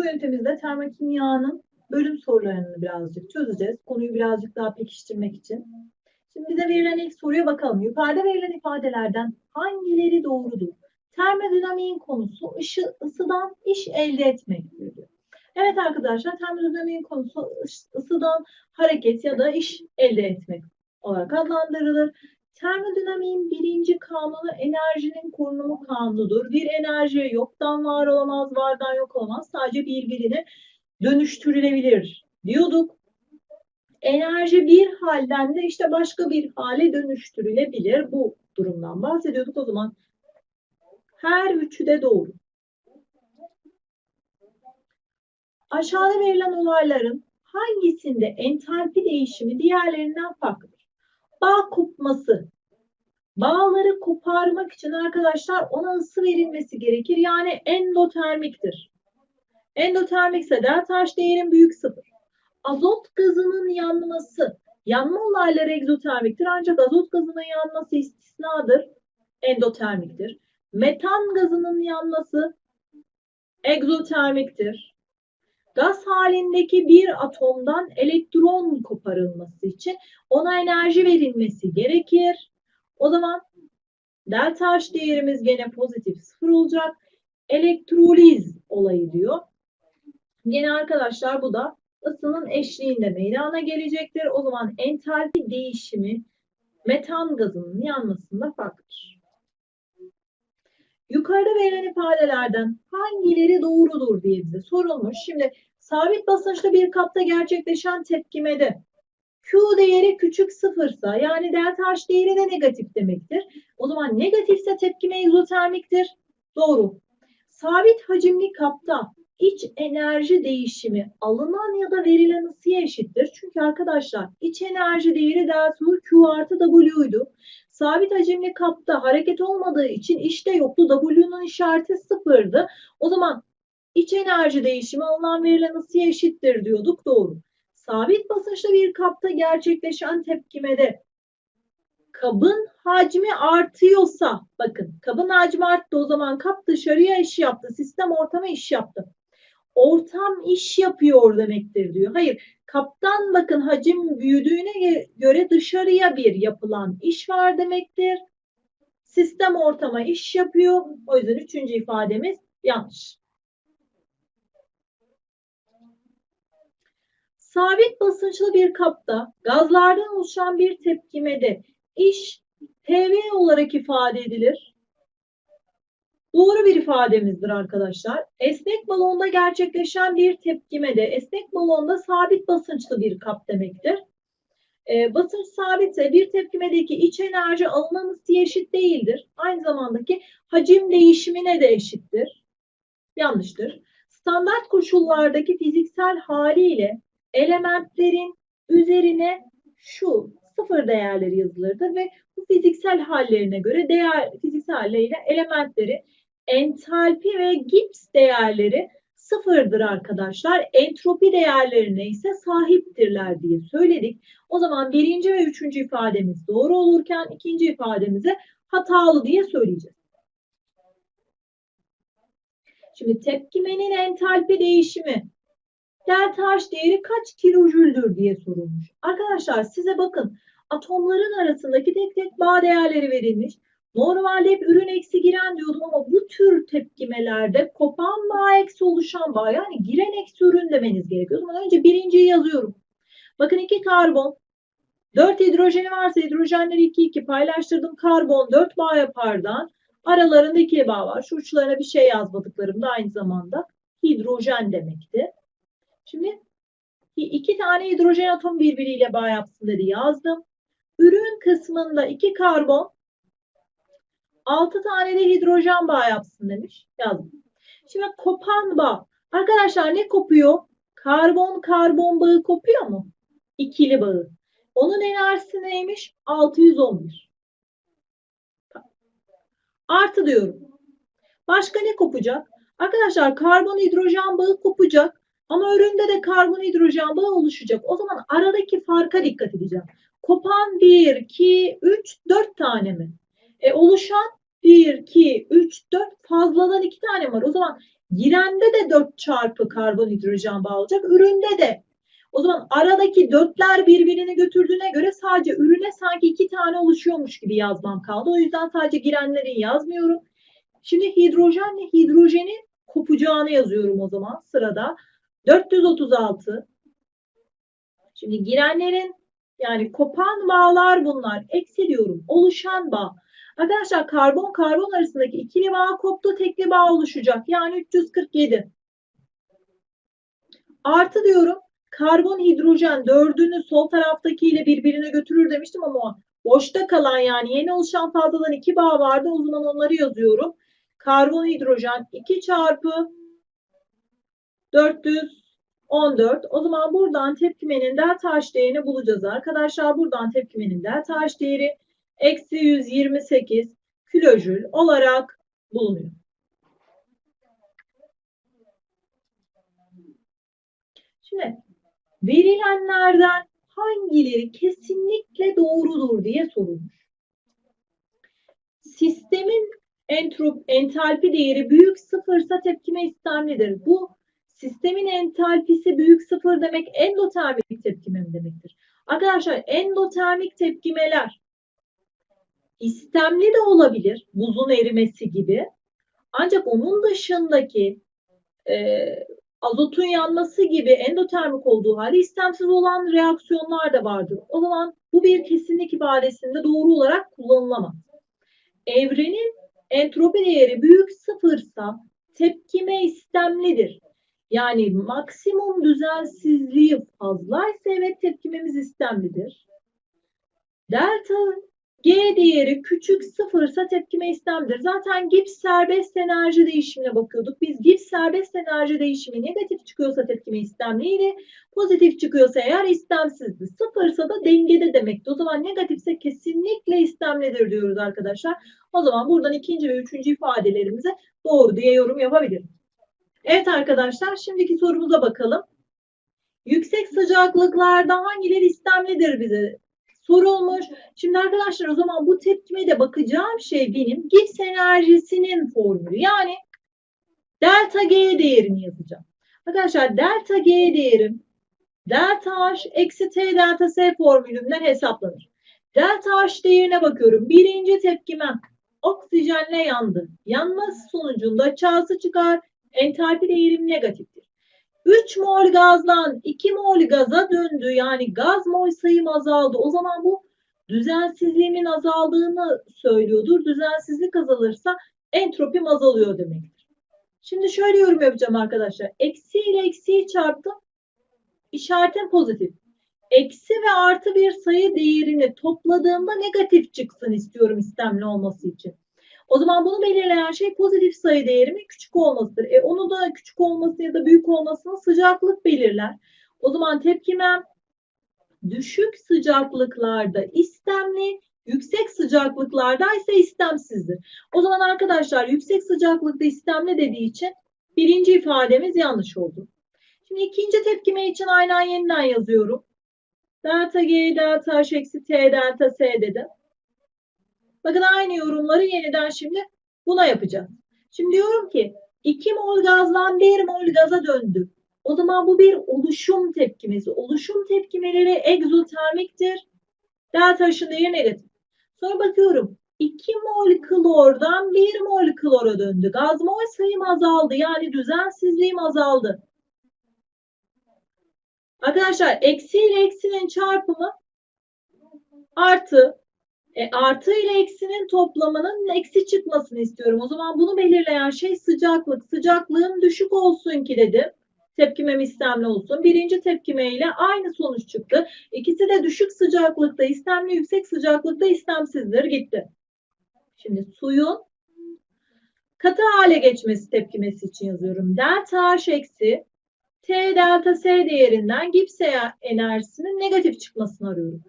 Bu ünitemizde termokimyanın bölüm sorularını birazcık çözeceğiz. Konuyu birazcık daha pekiştirmek için. Şimdi bize verilen ilk soruya bakalım. Yukarıda verilen ifadelerden hangileri doğrudur? Termodinamiğin konusu ışı, ısıdan iş elde etmektir diyor. Evet arkadaşlar termodinamiğin konusu ıs- ısıdan hareket ya da iş elde etmek olarak adlandırılır. Termodinamiğin birinci kanunu enerjinin korunumu kanunudur. Bir enerji yoktan var olamaz, vardan yok olamaz. Sadece birbirine dönüştürülebilir diyorduk. Enerji bir halden de işte başka bir hale dönüştürülebilir. Bu durumdan bahsediyorduk. O zaman her üçü de doğru. Aşağıda verilen olayların hangisinde entalpi değişimi diğerlerinden farklıdır? Bağ kopması. Bağları koparmak için arkadaşlar ona ısı verilmesi gerekir. Yani endotermiktir. Endotermikse delta H değerin büyük sıfır. Azot gazının yanması. Yanma olayları egzotermiktir ancak azot gazının yanması istisnadır. Endotermiktir. Metan gazının yanması egzotermiktir. Gaz halindeki bir atomdan elektron koparılması için ona enerji verilmesi gerekir. O zaman delta H değerimiz gene pozitif sıfır olacak. Elektroliz olayı diyor. Gene arkadaşlar bu da ısının eşliğinde meydana gelecektir. O zaman entalpi değişimi metan gazının yanmasında farklıdır. Yukarıda verilen ifadelerden hangileri doğrudur diye bize sorulmuş. Şimdi sabit basınçlı bir kapta gerçekleşen tepkimede Q değeri küçük sıfırsa yani delta H değeri de negatif demektir. O zaman negatifse tepkime egzotermiktir. Doğru. Sabit hacimli kapta iç enerji değişimi alınan ya da verilen ısıya eşittir. Çünkü arkadaşlar iç enerji değeri delta Q artı W'ydu. Sabit hacimli kapta hareket olmadığı için işte yoktu. W'nun işareti sıfırdı. O zaman iç enerji değişimi alınan verilen ısıya eşittir diyorduk. Doğru. Sabit basınçlı bir kapta gerçekleşen tepkimede kabın hacmi artıyorsa bakın kabın hacmi arttı o zaman kap dışarıya iş yaptı. Sistem ortama iş yaptı. Ortam iş yapıyor demektir diyor. Hayır kaptan bakın hacim büyüdüğüne göre dışarıya bir yapılan iş var demektir. Sistem ortama iş yapıyor. O yüzden üçüncü ifademiz yanlış. Sabit basınçlı bir kapta gazlardan oluşan bir tepkimede iş PV olarak ifade edilir. Doğru bir ifademizdir arkadaşlar. Esnek balonda gerçekleşen bir tepkimede esnek balonda sabit basınçlı bir kap demektir. Ee, basınç sabitse bir tepkimedeki iç enerji alınan ısıya eşit değildir. Aynı zamandaki hacim değişimine de eşittir. Yanlıştır. Standart koşullardaki fiziksel haliyle elementlerin üzerine şu sıfır değerleri yazılırdı ve bu fiziksel hallerine göre değer fiziksel halleriyle elementleri entalpi ve Gibbs değerleri sıfırdır arkadaşlar. Entropi değerlerine ise sahiptirler diye söyledik. O zaman birinci ve üçüncü ifademiz doğru olurken ikinci ifademize hatalı diye söyleyeceğiz. Şimdi tepkimenin entalpi değişimi delta H değeri kaç kilojüldür diye sorulmuş. Arkadaşlar size bakın atomların arasındaki tek tek bağ değerleri verilmiş. Normalde hep ürün eksi giren diyordum ama bu tür tepkimelerde kopan bağ eksi oluşan bağ yani giren eksi ürün demeniz gerekiyor. O önce birinciyi yazıyorum. Bakın iki karbon. 4 hidrojeni varsa hidrojenleri 2 2 paylaştırdım. Karbon 4 bağ yapardan. Aralarında iki bağ var. Şu uçlarına bir şey yazmadıklarım da aynı zamanda hidrojen demekti. Şimdi iki tane hidrojen atom birbiriyle bağ yapsın dedi yazdım. Ürün kısmında iki karbon 6 tane de hidrojen bağ yapsın demiş. Yazdım. Şimdi kopan bağ. Arkadaşlar ne kopuyor? Karbon karbon bağı kopuyor mu? İkili bağı. Onun enerjisi neymiş? 611. Artı diyorum. Başka ne kopacak? Arkadaşlar karbon hidrojen bağı kopacak. Ama üründe de karbon hidrojen bağı oluşacak. O zaman aradaki farka dikkat edeceğim. Kopan 1, 2, 3, 4 tane mi? E, oluşan 1, 2, 3, 4 fazladan 2 tane var. O zaman Girende de 4 çarpı karbon hidrojen bağı olacak. Üründe de. O zaman aradaki dörtler birbirini götürdüğüne göre sadece ürüne sanki iki tane oluşuyormuş gibi yazmam kaldı. O yüzden sadece girenleri yazmıyorum. Şimdi hidrojenle hidrojenin kopacağını yazıyorum o zaman sırada. 436. Şimdi girenlerin yani kopan bağlar bunlar. Eksiliyorum. Oluşan bağ. Arkadaşlar karbon karbon arasındaki ikili bağ koptu tekli bağ oluşacak. Yani 347. Artı diyorum karbon hidrojen dördünü sol taraftakiyle birbirine götürür demiştim ama boşta kalan yani yeni oluşan fazladan iki bağ vardı. O zaman onları yazıyorum. Karbon hidrojen 2 çarpı 414. O zaman buradan tepkimenin delta H değerini bulacağız arkadaşlar. Buradan tepkimenin delta H değeri eksi 128 kilojül olarak bulunuyor. Şimdi verilenlerden hangileri kesinlikle doğrudur diye sorulmuş. Sistemin entrop, entalpi değeri büyük sıfırsa tepkime istemlidir. Bu sistemin entalpisi büyük sıfır demek endotermik tepkime demektir? Arkadaşlar endotermik tepkimeler istemli de olabilir. Buzun erimesi gibi. Ancak onun dışındaki e, azotun yanması gibi endotermik olduğu halde istemsiz olan reaksiyonlar da vardır. O zaman bu bir kesinlik ibadesinde doğru olarak kullanılamaz. Evrenin entropi değeri büyük sıfırsa tepkime istemlidir. Yani maksimum düzensizliği fazlaysa evet tepkimemiz istemlidir. Delta G değeri küçük sıfırsa tepkime istemdir. Zaten Gibbs serbest enerji değişimine bakıyorduk. Biz Gibbs serbest enerji değişimi negatif çıkıyorsa tepkime istemliydi. Pozitif çıkıyorsa eğer istemsizdi. Sıfırsa da dengede demekti. O zaman negatifse kesinlikle istemlidir diyoruz arkadaşlar. O zaman buradan ikinci ve üçüncü ifadelerimize doğru diye yorum yapabilirim. Evet arkadaşlar şimdiki sorumuza bakalım. Yüksek sıcaklıklarda hangileri istemlidir bize sorulmuş. Şimdi arkadaşlar o zaman bu tepkime de bakacağım şey benim Gibbs enerjisinin formülü. Yani delta G değerini yazacağım. Arkadaşlar delta G değerim delta H eksi T delta S formülünden hesaplanır. Delta H değerine bakıyorum. Birinci tepkimem oksijenle yandı. Yanması sonucunda çağısı çıkar. Entalpi değerim negatiftir. 3 mol gazdan 2 mol gaza döndü. Yani gaz mol sayım azaldı. O zaman bu düzensizliğimin azaldığını söylüyordur. Düzensizlik azalırsa entropim azalıyor demektir. Şimdi şöyle yorum yapacağım arkadaşlar. Eksi ile eksiyi çarptım. İşaretim pozitif. Eksi ve artı bir sayı değerini topladığımda negatif çıksın istiyorum istemli olması için. O zaman bunu belirleyen şey pozitif sayı değerimin küçük olmasıdır. E onu da küçük olması ya da büyük olmasını sıcaklık belirler. O zaman tepkimem düşük sıcaklıklarda istemli, yüksek sıcaklıklarda ise istemsizdir. O zaman arkadaşlar yüksek sıcaklıkta istemli dediği için birinci ifademiz yanlış oldu. Şimdi ikinci tepkime için aynen yeniden yazıyorum. Delta G, delta H eksi T, delta S dedim. Bakın aynı yorumları yeniden şimdi buna yapacağız. Şimdi diyorum ki 2 mol gazdan 1 mol gaza döndü. O zaman bu bir oluşum tepkimesi. Oluşum tepkimeleri egzotermiktir. Delta H'ın değeri negatif. Sonra bakıyorum 2 mol klordan 1 mol klora döndü. Gaz mol sayım azaldı. Yani düzensizliğim azaldı. Arkadaşlar eksi ile eksinin çarpımı artı e, artı ile eksinin toplamının eksi çıkmasını istiyorum. O zaman bunu belirleyen şey sıcaklık. Sıcaklığın düşük olsun ki dedim. Tepkimem istemli olsun. Birinci tepkime ile aynı sonuç çıktı. İkisi de düşük sıcaklıkta istemli, yüksek sıcaklıkta istemsizdir. Gitti. Şimdi suyun katı hale geçmesi tepkimesi için yazıyorum. Delta H eksi T delta S değerinden Gibbs enerjisinin negatif çıkmasını arıyorum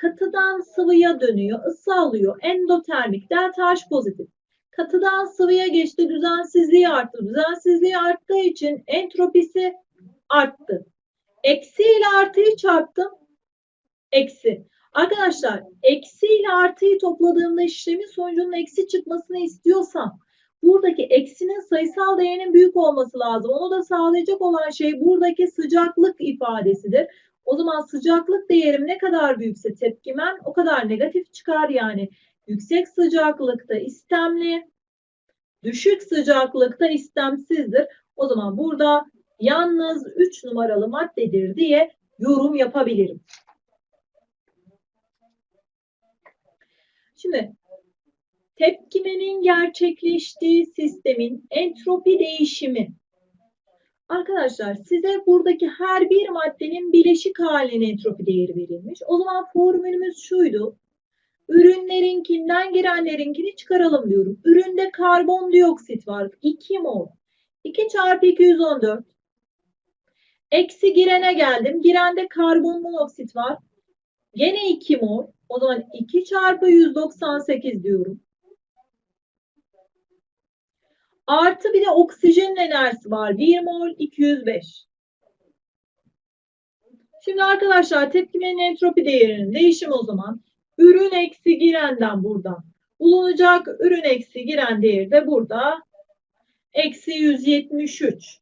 katıdan sıvıya dönüyor, ısı alıyor. Endotermik, delta H pozitif. Katıdan sıvıya geçti, düzensizliği arttı. Düzensizliği arttığı için entropisi arttı. Eksi ile artıyı çarptım. Eksi. Arkadaşlar eksi ile artıyı topladığımda işlemin sonucunun eksi çıkmasını istiyorsam buradaki eksinin sayısal değerinin büyük olması lazım. Onu da sağlayacak olan şey buradaki sıcaklık ifadesidir. O zaman sıcaklık değerim ne kadar büyükse tepkimem o kadar negatif çıkar yani. Yüksek sıcaklıkta istemli, düşük sıcaklıkta istemsizdir. O zaman burada yalnız 3 numaralı maddedir diye yorum yapabilirim. Şimdi tepkimenin gerçekleştiği sistemin entropi değişimi. Arkadaşlar size buradaki her bir maddenin bileşik halinin entropi değeri verilmiş. O zaman formülümüz şuydu. Ürünlerinkinden girenlerinkini çıkaralım diyorum. Üründe karbondioksit var. 2 mol. 2 çarpı 214. Eksi girene geldim. Girende karbon var. Gene 2 mol. O zaman 2 çarpı 198 diyorum. Artı bir de oksijenin enerjisi var. 1 mol 205. Şimdi arkadaşlar tepkimenin entropi değerinin değişimi o zaman ürün eksi girenden buradan bulunacak. Ürün eksi giren değeri de burada eksi 173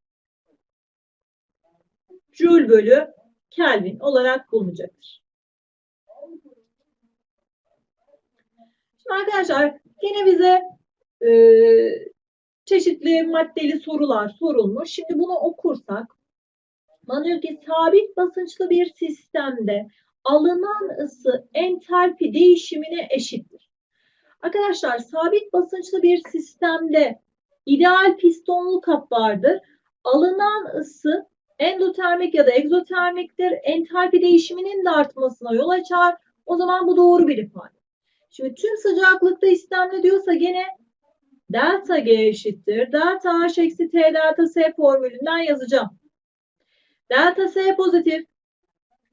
Joule bölü Kelvin olarak bulunacaktır. Şimdi arkadaşlar yine bize e, çeşitli maddeli sorular sorulmuş. Şimdi bunu okursak bana diyor ki sabit basınçlı bir sistemde alınan ısı entalpi değişimine eşittir. Arkadaşlar sabit basınçlı bir sistemde ideal pistonlu kap vardır. Alınan ısı endotermik ya da egzotermiktir. Entalpi değişiminin de artmasına yol açar. O zaman bu doğru bir ifade. Şimdi tüm sıcaklıkta istemli diyorsa gene delta G eşittir. Delta H eksi T delta S formülünden yazacağım. Delta S pozitif.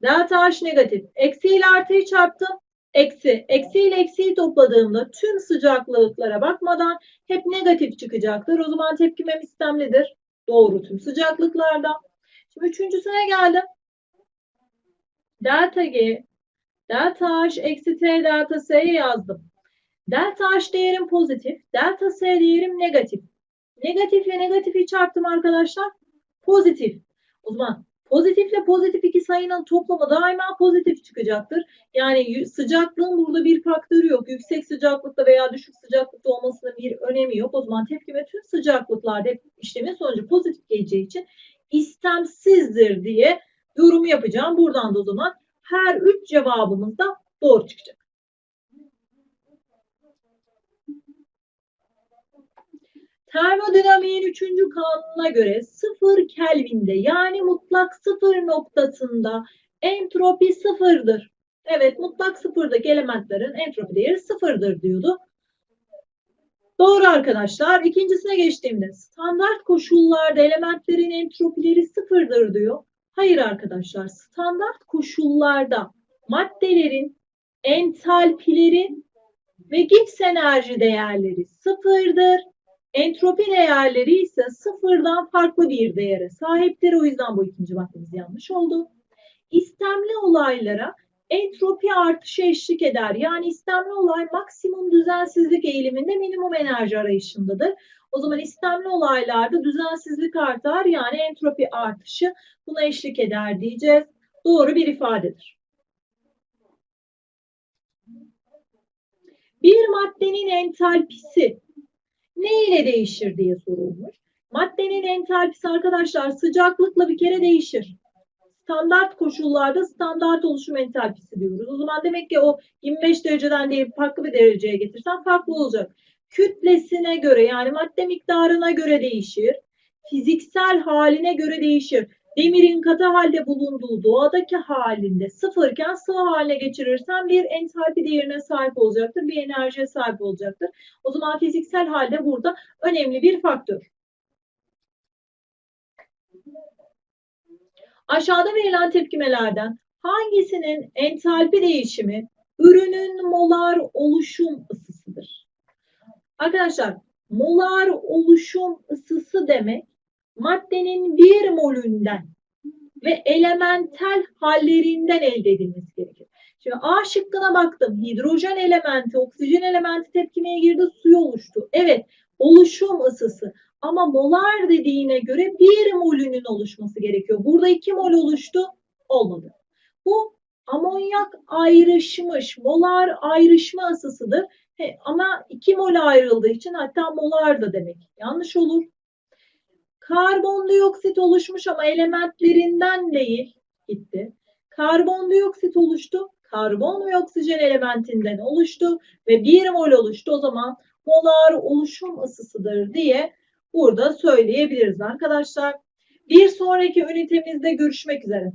Delta H negatif. Eksi ile artıyı çarptım. Eksi. Eksi ile eksiyi topladığımda tüm sıcaklıklara bakmadan hep negatif çıkacaktır. O zaman tepkimem istemlidir. Doğru tüm sıcaklıklarda. Şimdi üçüncüsüne geldim. Delta G, delta H eksi T delta S'ye yazdım. Delta H değerim pozitif, delta S değerim negatif. Negatifle negatifi çarptım arkadaşlar. Pozitif. O zaman pozitifle pozitif iki sayının toplamı daima pozitif çıkacaktır. Yani sıcaklığın burada bir faktörü yok. Yüksek sıcaklıkta veya düşük sıcaklıkta olmasının bir önemi yok. O zaman tepkime tüm sıcaklıklarda işlemin sonucu pozitif geleceği için istemsizdir diye yorum yapacağım. Buradan da o zaman her üç cevabımız da doğru çıkacak. Termodinamiğin üçüncü kanununa göre sıfır Kelvin'de yani mutlak sıfır noktasında entropi sıfırdır. Evet mutlak sıfırdaki elementlerin entropi değeri sıfırdır diyordu. Doğru arkadaşlar. İkincisine geçtiğimde standart koşullarda elementlerin entropileri sıfırdır diyor. Hayır arkadaşlar. Standart koşullarda maddelerin entalpileri ve Gibbs enerji değerleri sıfırdır. Entropi değerleri ise sıfırdan farklı bir değere sahiptir. O yüzden bu ikinci maddemiz yanlış oldu. İstemli olaylara entropi artışı eşlik eder. Yani istemli olay maksimum düzensizlik eğiliminde minimum enerji arayışındadır. O zaman istemli olaylarda düzensizlik artar yani entropi artışı buna eşlik eder diyeceğiz. Doğru bir ifadedir. Bir maddenin entalpisi ne ile değişir diye sorulmuş. Maddenin entalpisi arkadaşlar sıcaklıkla bir kere değişir standart koşullarda standart oluşum entalpisi diyoruz. O zaman demek ki o 25 dereceden değil farklı bir dereceye getirsen farklı olacak. Kütlesine göre yani madde miktarına göre değişir. Fiziksel haline göre değişir. Demirin katı halde bulunduğu doğadaki halinde sıfırken sıvı haline geçirirsen bir entalpi değerine sahip olacaktır. Bir enerjiye sahip olacaktır. O zaman fiziksel halde burada önemli bir faktör. Aşağıda verilen tepkimelerden hangisinin entalpi değişimi ürünün molar oluşum ısısıdır? Arkadaşlar molar oluşum ısısı demek maddenin bir molünden ve elementel hallerinden elde edilmesi gerekir. Şimdi A şıkkına baktım. Hidrojen elementi, oksijen elementi tepkimeye girdi, suyu oluştu. Evet, oluşum ısısı. Ama molar dediğine göre bir molünün oluşması gerekiyor. Burada iki mol oluştu. Olmadı. Bu amonyak ayrışmış, molar ayrışma ısısıdır. He, ama iki mol ayrıldığı için hatta molar da demek yanlış olur. Karbondioksit oluşmuş ama elementlerinden değil gitti. Karbondioksit oluştu. Karbon ve oksijen elementinden oluştu ve bir mol oluştu. O zaman molar oluşum ısısıdır diye burada söyleyebiliriz arkadaşlar. Bir sonraki ünitemizde görüşmek üzere.